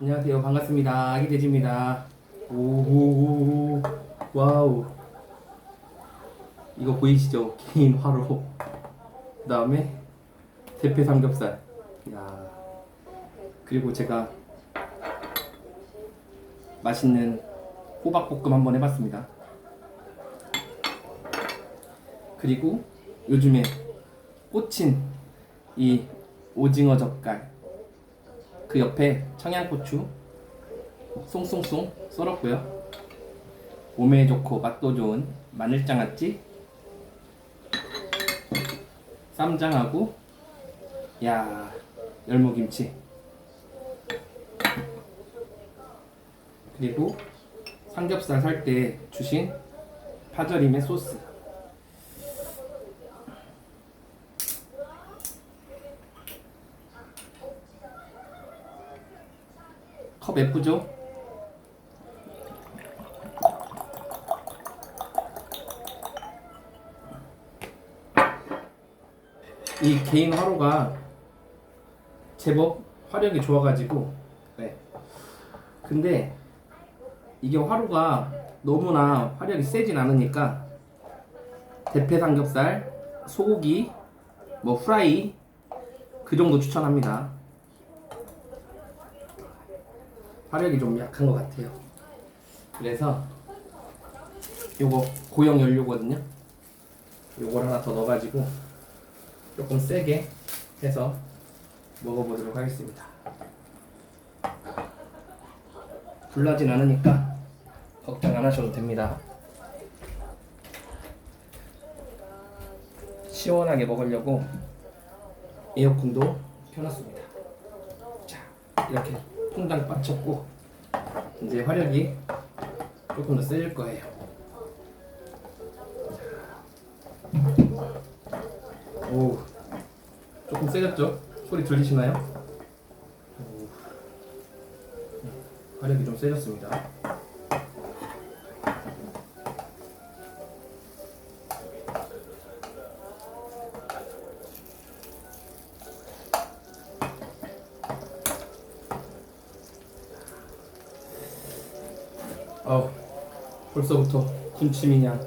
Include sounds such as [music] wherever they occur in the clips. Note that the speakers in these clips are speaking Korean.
안녕하세요. 반갑습니다. 아기 돼지입니다. 오호호호 와우. 이거 보이시죠? 긴 화로. 그 다음에 대패 삼겹살. 야 그리고 제가 맛있는 호박볶음 한번 해봤습니다. 그리고 요즘에 꽂힌 이 오징어 젓갈 그 옆에 청양고추 송송송 썰었고요. 몸에 좋고 맛도 좋은 마늘장아찌 쌈장하고 야 열무김치. 그리고 삼겹살 살 때 주신 파절임의 소스 컵 예쁘죠? 이 개인 화로가 제법 화력이 좋아가지고 네. 근데 이게 화로가 너무나 화력이 세진 않으니까 대패 삼겹살, 소고기, 뭐 후라이 그 정도 추천합니다. 화력이 좀 약한 것 같아요. 그래서 요거 고형 연료거든요. 요걸 하나 더 넣어가지고 조금 세게 해서 먹어보도록 하겠습니다. 불나진 않으니까 걱정 안 하셔도 됩니다. 시원하게 먹으려고 에어컨도 켜놨습니다. 자, 이렇게 통당 빠쳤고 이제 화력이 조금 더 세질 거예요. 오, 조금 세졌죠? 소리 들리시나요? 오, 화력이 좀 세졌습니다. 어, 벌써부터 군침이 그냥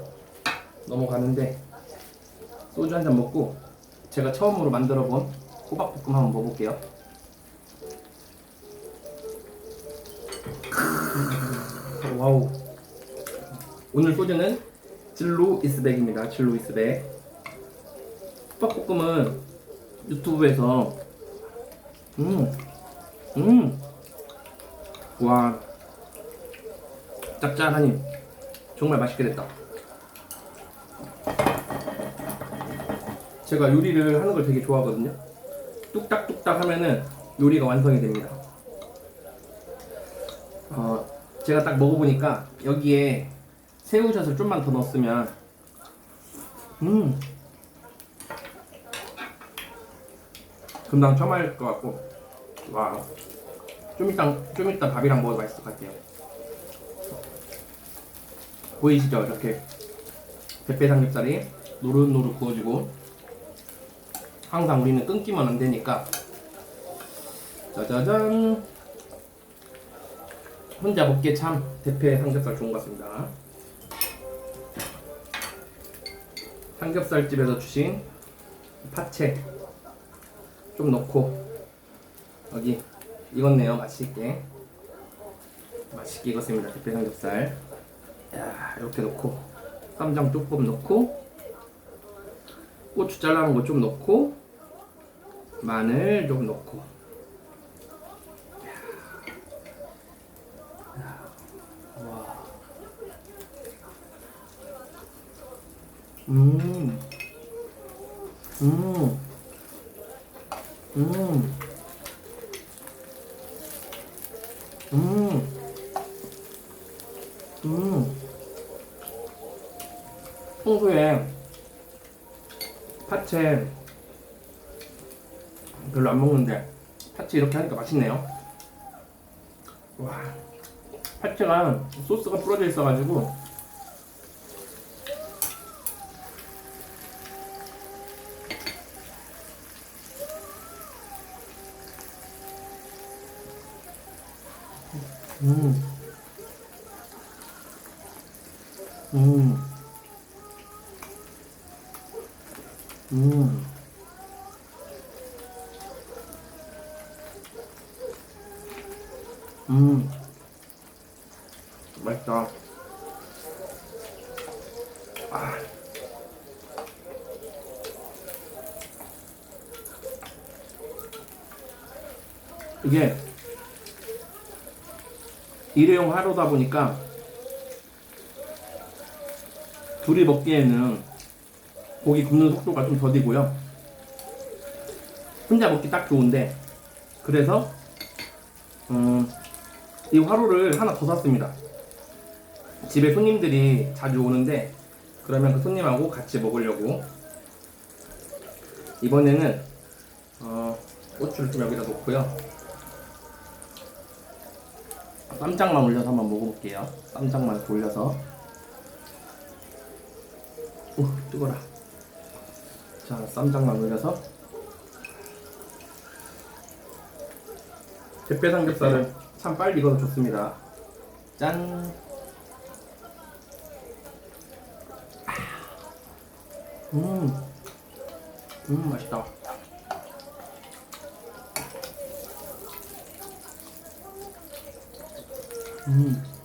넘어가는데 소주 한 잔 먹고 제가 처음으로 만들어 본 호박볶음 한번 먹어볼게요. [laughs] 와우. 오늘 소주는 진로 이스백입니다. 진로 이스백. 호박볶음은 유튜브에서 음, 음, 와, 짭짤하니 정말 맛있게 됐다. 제가 요리를 하는 걸 되게 좋아하거든요. 뚝딱뚝딱 하면은 요리가 완성이 됩니다. 어, 제가 딱 먹어보니까 여기에 새우젓을 좀만 더 넣었으면 음 금방 처마할 것 같고 와좀 이따 좀 이따 밥이랑 먹어도 맛있을 것 같아요. 보이시죠? 이렇게 대패 삼겹살이 노릇노릇 구워지고 항상 우리는 끊기면 안 되니까. 짜자잔. 혼자 먹기에 참 대패 삼겹살 좋은 것 같습니다. 삼겹살집에서 주신 파채 좀 넣고 여기 익었네요. 맛있게. 맛있게 익었습니다. 대패 삼겹살 야 이렇게 넣고 쌈장 조금 넣고 고추 잘라놓은 거 좀 넣고 마늘 좀 넣고. 음. 음. 음. 음. 평소에 파채 별로 안 먹는데 파채 이렇게 하니까 맛있네요. 와, 파채가 소스가 뿌려져 있어가지고 음. 음. 음. 음. 맛있다. 아. 이게 일회용 하루다 보니까 둘이 먹기에는 고기 굽는 속도가 좀 더디고요. 혼자 먹기 딱 좋은데 그래서 음, 이 화로를 하나 더 샀습니다. 집에 손님들이 자주 오는데 그러면 그 손님하고 같이 먹으려고 이번에는 어, 고추를 좀 여기다 놓고요. 쌈장만 올려서 한번 먹어볼게요. 쌈장만 돌려서. 오, 뜨거라. 자, 쌈장만 올려서. 대패 삼겹살은 참 빨리 익어서 좋습니다. 짠. 음, 음, 맛있다. 음.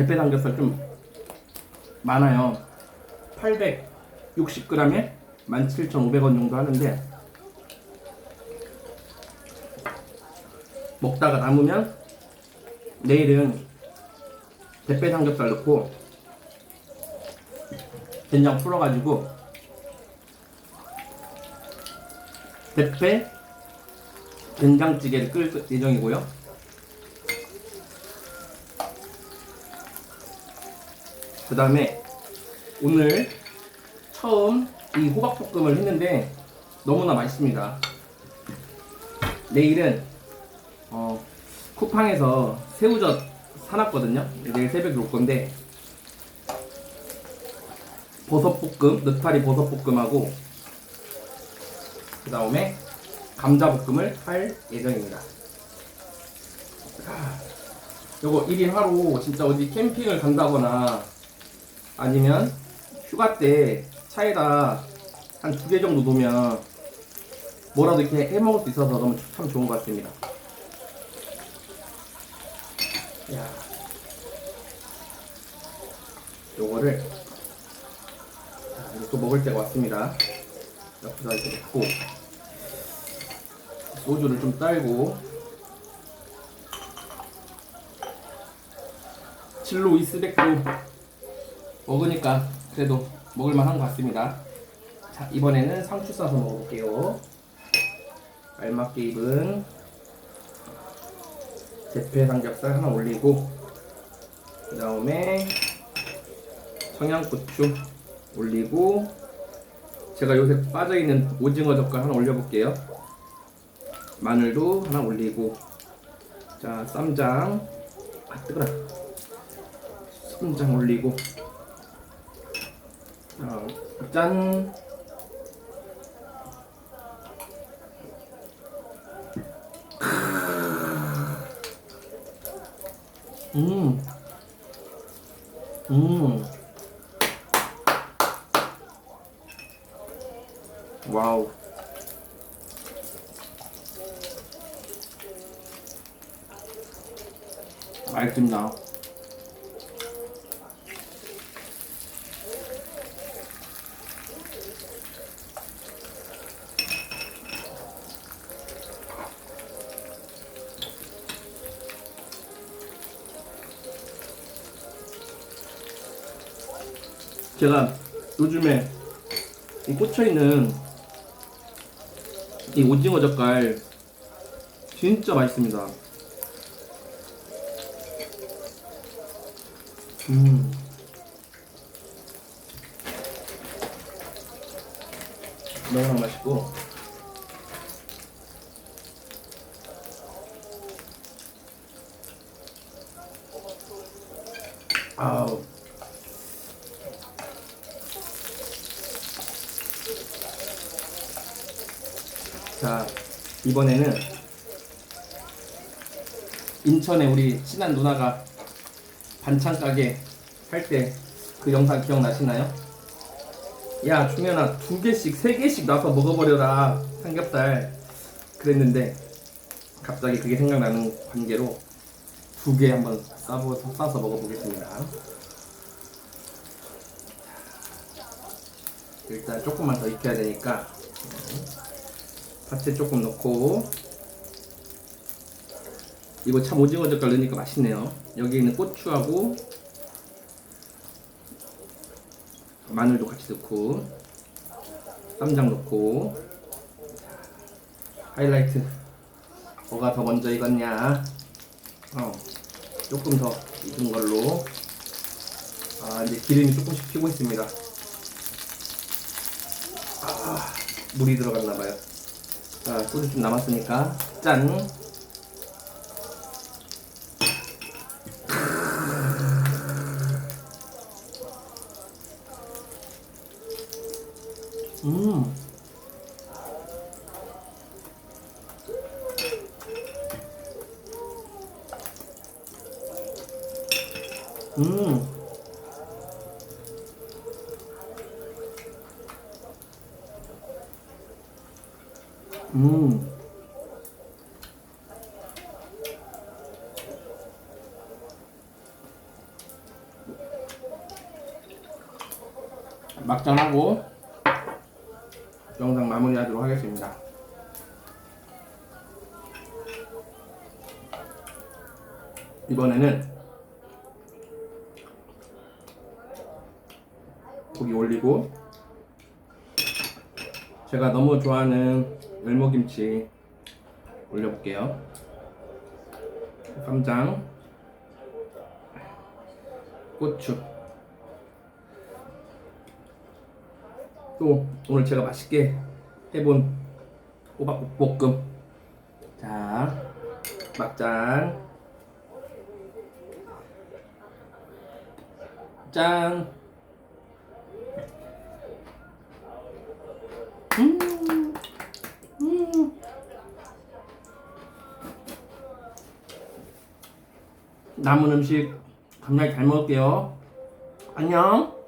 대패 삼겹살 좀 많아요. 860g에 17,500원 정도 하는데 먹다가 남으면 내일은 대패 삼겹살 넣고 된장 풀어가지고 대패 된장찌개를 끓일 예정이고요. 그 다음에 오늘 처음 이 호박볶음을 했는데 너무나 맛있습니다. 내일은 어, 쿠팡에서 새우젓 사놨거든요. 내일 새벽에 올 건데 버섯볶음, 느타리 버섯볶음하고 그 다음에 감자볶음을 할 예정입니다. 아, 요거 1인 하루 진짜 어디 캠핑을 간다거나 아니면 휴가 때 차에다 한 두 개 정도 놓으면 뭐라도 이렇게 해 먹을 수 있어서 너무 참 좋은 것 같습니다. 야, 요거를 또 먹을 때가 왔습니다. 옆에다 이렇게 놓고 소주를 좀 딸고 진로 이스백도 먹으니까 그래도 먹을만한 것 같습니다. 자 이번에는 상추 싸서 먹어볼게요. 알맞게 입은 대패 삼겹살 하나 올리고 그 다음에 청양고추 올리고 제가 요새 빠져있는 오징어 젓갈 하나 올려볼게요 마늘도 하나 올리고 자 쌈장 아 뜨거라 쌈장 올리고 자, 짠 음. 음. 와우. 맛있습니다. 제가 요즘에 이 꽂혀 있는 이 오징어 젓갈 진짜 맛있습니다. 음. 너무 맛있고 아우 자, 이번에는 인천에 우리 친한 누나가 반찬 가게 할 때 그 영상 기억나시나요? 야, 중현아, 두 개씩, 세 개씩 놔서 먹어버려라. 삼겹살. 그랬는데, 갑자기 그게 생각나는 관계로 두 개 한번 싸보, 싸서 먹어보겠습니다. 일단 조금만 더 익혀야 되니까 파채 조금 넣고. 이거 참 오징어 젓갈 넣으니까 맛있네요. 여기 있는 고추하고 마늘도 같이 넣고 쌈장 넣고. 하이라이트. 뭐가 더 먼저 익었냐? 어 조금 더 익은 걸로. 아 이제 기름이 조금씩 피고 있습니다. 아, 물이 들어갔나 봐요. 자, 소주 좀 남았으니까 짠. 음. 음. 음. 막장하고 영상 마무리하도록 하겠습니다. 이번에는 고기 올리고 제가 너무 좋아하는 열무김치 올려볼게요. 쌈장, 고추. 또 오늘 제가 맛있게 해본 호박볶음. 자, 막장. 짠. 음. 음. 남은 음식 감사히 잘 먹을게요. 안녕.